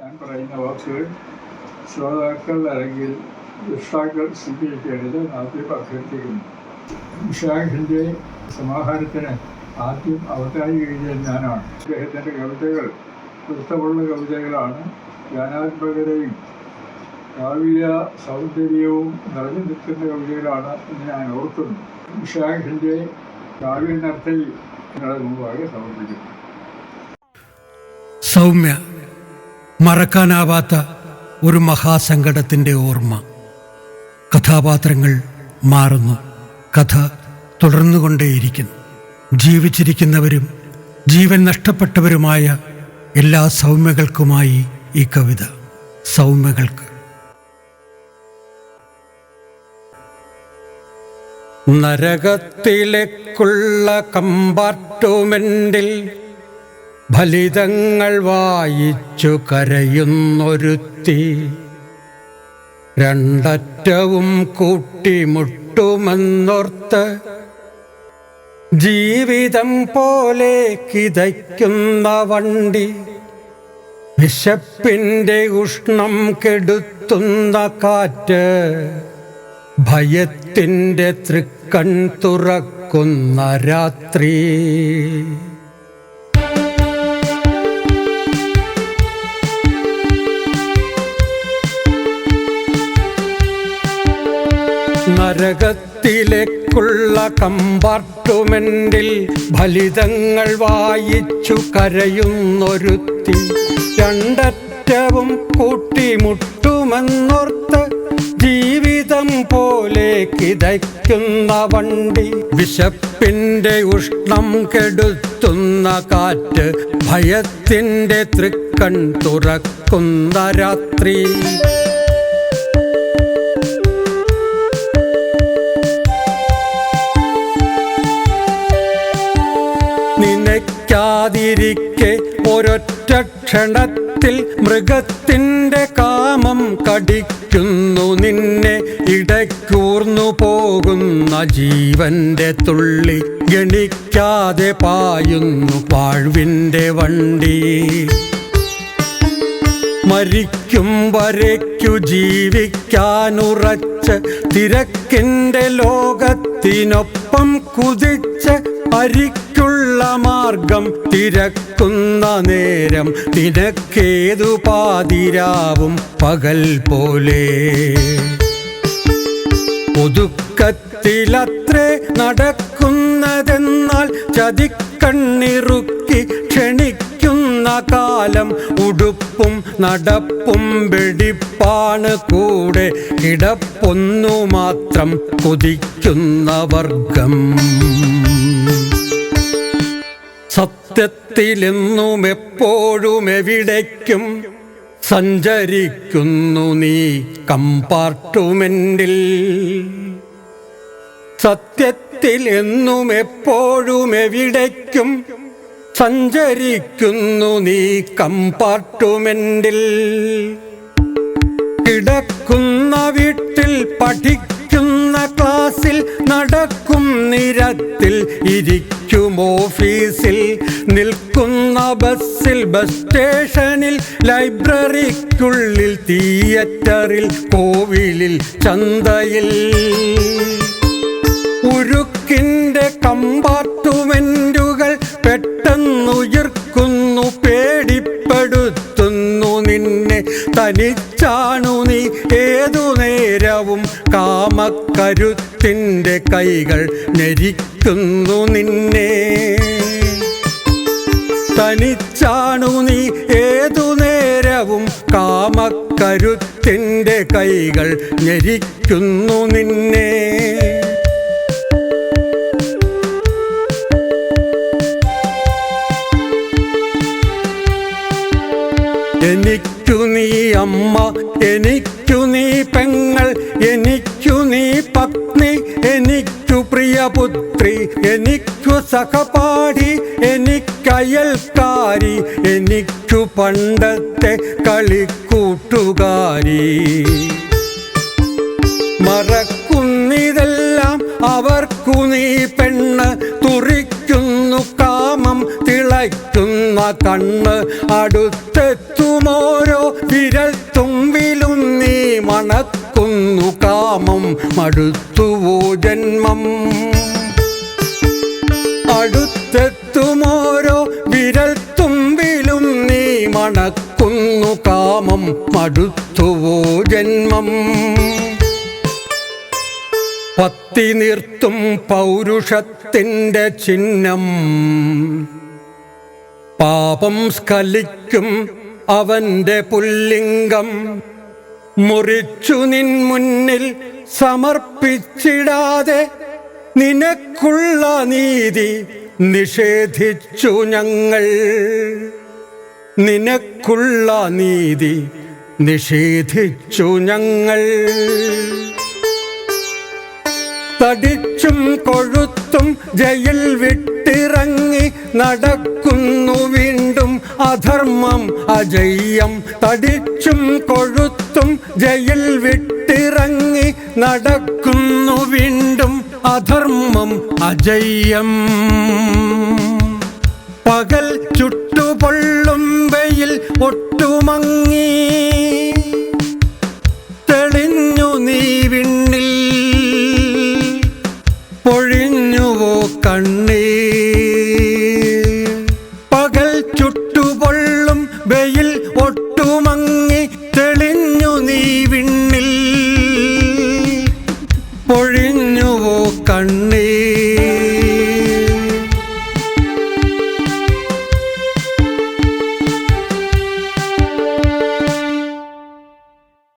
ഞാൻ പറയുന്ന വാക്കുകൾ ശ്രോതാക്കൾ അല്ലെങ്കിൽ ദൃഷ്ടാക്കൾ സ്വീകരിക്കേണ്ടത് ആദ്യം അഭ്യർത്ഥിക്കുന്നു ഷാഹിന്റെ സമാഹാരത്തിന് ആദ്യം അവതാരി എഴുതിയത് ഞാനാണ്. അദ്ദേഹത്തിന്റെ കവിതകൾ വൃത്തമുള്ള കവിതകളാണ് ഗാനാത്മകതയും കാവ്യ സൗന്ദര്യവും നിറഞ്ഞു നിൽക്കുന്ന കവിതകളാണ് എന്ന് ഞാൻ ഓർക്കുന്നു. ഉഷാഖിന്റെ കാവ്യ നർത്തയിൽ നിങ്ങളുടെ മുമ്പാകെ സമർപ്പിക്കുന്നു സൗമ്യ മറക്കാനാവാത്ത ഒരു മഹാസങ്കടത്തിന്റെ ഓർമ്മ. കഥാപാത്രങ്ങൾ മാറുന്നു. കഥ തുടർന്നുകൊണ്ടേയിരിക്കുന്നു. ജീവിച്ചിരിക്കുന്നവരും ജീവൻ നഷ്ടപ്പെട്ടവരുമായ എല്ലാ സൗമ്യകൾക്കുമായി ഈ കവിത. സൗമ്യകൾക്ക്. നരകത്തിലേക്കുള്ള കമ്പാർട്ട്മെന്റിൽ ഫലിതങ്ങൾ വായിച്ചു കരയുന്നൊരുത്തി. രണ്ടറ്റവും കൂട്ടിമുട്ടുമെന്നോർത്ത് ജീവിതം പോലെ കിതയ്ക്കുന്ന വണ്ടി വിശപ്പിന്റെ ഉഷ്ണം കെടുത്തുന്ന കാറ്റ് ഭയത്തിന്റെ തൃക്കൺ തുറക്കുന്ന രാത്രി. നരകത്തിലേക്കുള്ള കമ്പാർട്ട്മെന്റിൽ ഫലിതങ്ങൾ വായിച്ചു കരയുന്നൊരുത്തി. രണ്ടറ്റവും കൂട്ടിമുട്ടുമെന്നോർത്ത് ജീവിതം പോലെ കിതയ്ക്കുന്ന വണ്ടി. വിശപ്പിന്റെ ഉഷ്ണം കെടുത്തുന്ന കാറ്റ് ഭയത്തിന്റെ തൃക്കൺ തുറക്കുന്ന രാത്രി. നിനയ്ക്കാതിരിക്കെ ഒരൊറ്റ ക്ഷണത്തിൽ മൃഗത്തിന്റെ കാമം കടിക്കുന്നു. നിന്നെ ഇടയ്ക്കൂർന്നു പോകുന്ന ജീവന്റെ തുള്ളി ഗണിക്കാതെ പായുന്നു വാഴ്വിന്റെ വണ്ടി. മരിക്കും വരയ്ക്കു ജീവിക്കാനുറച്ച് തിരക്കിന്റെ ലോകത്തിനൊപ്പം കുതിച്ച് അരിക്കുള്ള മാർഗം തിരക്കുന്ന നേരം തിരക്കേതു പാതിരാവും പകൽ പോലെ. ഒതുക്കത്തിലത്രേ നടക്കുന്നതെന്നാൽ ചതിക്കണ്ണിറുക്കി ക്ഷണിക്കുന്ന കാലം ഉടുപ്പും നടപ്പും വെടിപ്പാണ് കൂടെ കിടപ്പൊന്നു മാത്രം കൊതിക്കുന്ന വർഗം. സത്യത്തിലെന്നും എപ്പോഴും എവിടേക്കും സഞ്ചരിക്കുന്നു നീ കമ്പാർട്ട്മെന്റിൽ. സത്യത്തിൽ എന്നും എപ്പോഴും എവിടേക്കും സഞ്ചരിക്കുന്നു നീ കമ്പാർട്ട്മെന്റിൽ. കിടക്കുന്ന വീട്ടിൽ പഠിക്കുന്ന നിരത്തിൽ ഇരിക്കും ഓഫീസിൽ നിൽക്കുന്ന ബസ്സിൽ ബസ് സ്റ്റേഷനിൽ ലൈബ്രറിക്കുള്ളിൽ തിയേറ്ററിൽ കോവിലിൽ ചന്തയിൽ. ഉരുക്കിന്റെ കമ്പാർട്ട്മെന്റുകൾ പെട്ടെന്നുയർക്കുന്നു പേടിപ്പെടുത്തുന്നു നിന്നെ. തനിച്ചാണു നീ ഏതു നേരവും കാമക്കരുത്തിന്റെ കൈകൾ ഞെരിക്കുന്നു നിന്നെ. തനിച്ചാണു നീ ഏതു നേരവും കാമക്കരുത്തിന്റെ കൈകൾ ഞെരിക്കുന്നു നിന്നെ. എനിക്കു നീ അമ്മ എനിക്കു നീ പെങ്ങൾ എനിക്കു നീ പത്നി എനിക്കു പ്രിയപുത്രി എനിക്കു സഹപാഠി എനിക്കയൽക്കാരി എനിക്കു പണ്ടത്തെ കളിക്കൂട്ടുകാരി. മറക്കുന്നിതെല്ലാം അവർക്കു നീ പെണ്ണ് തുറിക്കുന്നു കാമം തിളയ്ക്കുന്ന കണ്ണ് നീ മണക്കുന്നു കാമം മടുത്തുവോ ജന്മം. അടുത്തെത്തുമോരോ വിരൽ തുമ്പിലും നീ മണക്കുന്നു കാമം മടുത്തുവോ ജന്മം. പത്തി നിർത്തും പൗരുഷത്തിന്റെ ചിഹ്നം. പാപം സ്കലിക്കും അവന്റെ പുല്ലിംഗം. മുറിച്ചു നിൻ മുന്നിൽ സമർപ്പിച്ചിടാതെ നിനക്കുള്ള നീതി നിഷേധിച്ചു ഞങ്ങൾ. നിനക്കുള്ള നീതി നിഷേധിച്ചു ഞങ്ങൾ. തടിച്ചും കൊഴുത്തും ജയിൽ വിട്ടിറങ്ങി നടക്കുന്നു വീണ്ടും അധർമ്മം അജയ്യം. തടിച്ചും കൊഴുത്തും ജയിൽ വിട്ടിറങ്ങി നടക്കുന്നു വീണ്ടും അധർമ്മം അജയ്യം. പകൽ ചുട്ടുപൊള്ളും വെയിൽ ഒട്ടുമങ്ങി